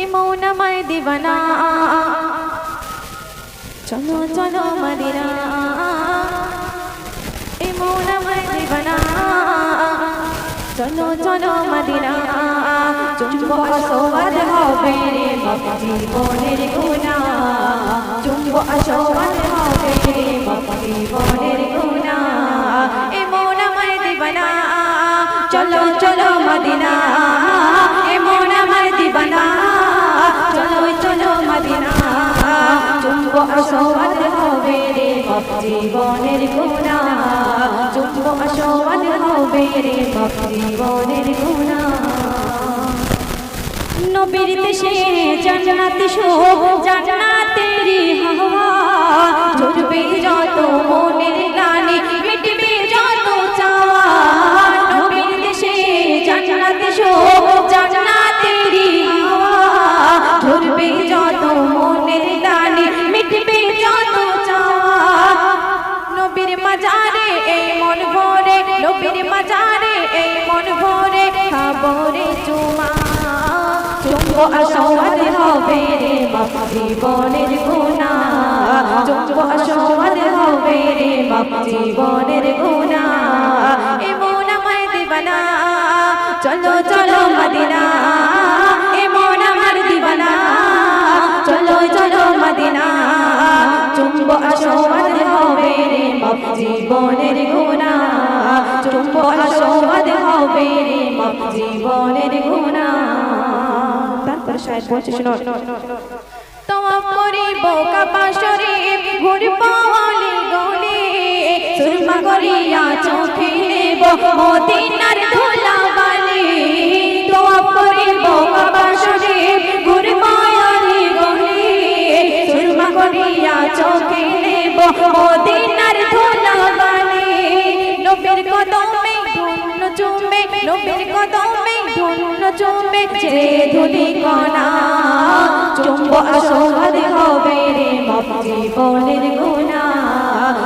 এ মৌন আমায় দিবানা। চলো চলো মদিনা এ মৌন আমায় দিবানা। চলো চলো মদিনা চুম্ব আসোয়াদ হবে রে বাবা জীবনের গুণা। চুম্ব আসোয়াদ হবে রে বাবা জীবনের গুণা। এ মৌন আমায় দিবানা। চলো চলো মদিনা গুণা চুম্ব আসোয়াদ হবে রে বাবা জীবনের গুণা। নবীর দেশে জান্নাত যত মনের নবীর মাজারে, এই মন ভরে, নবীর মাজারে, এই মন ভরে খাবরে চুমা চুম্ব আসওয়াদ হবে রে বাবা জীবনের গুণা। চুম্ব আসওয়াদ হবে রে বাবা জীবনের এ মন আমায় দিবানা। চলো চলো, মদিনা। জীবনের গুণা, চুম্বন আসওয়াদ হবে রে জীবনের গুণা। তারপর শায়দ বলছে, শোনো। তোমা করিব কাপাশরে ঘুরব অলি গলি। সুরমা করিয়া চোখে মদিনার ধন্য চুমে যে ধুলি কণা, চুম্ব আসোয়াদ হবে রে বাপ জীবনের গুণা।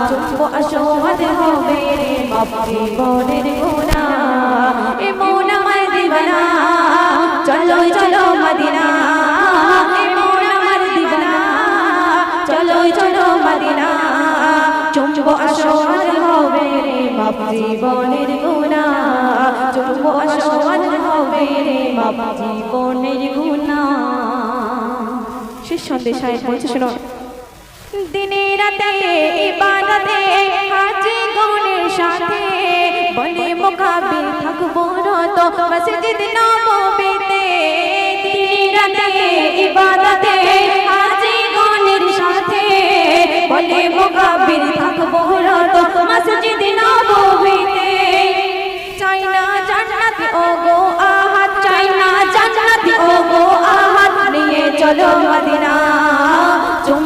চুম্ব আসোয়াদ হবে রে বাপ জীবনের গুণা। এ মন আমার দিবানা, চলো চলো মদিনা। এ মন আমার দিবানা, চলো চলো মদিনা। চুম্ব রে বাপ গুণা। চুম্ব অসমান হবে রে বাপ গুণা। শেষ সন্দেশ বলছে, শোনো। দিনে রাতে ইবাদতে, হাজি গুণের সাথে থাকব রত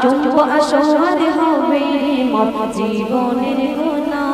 চুম্ব আসর হবে রে জীবনের গুণা।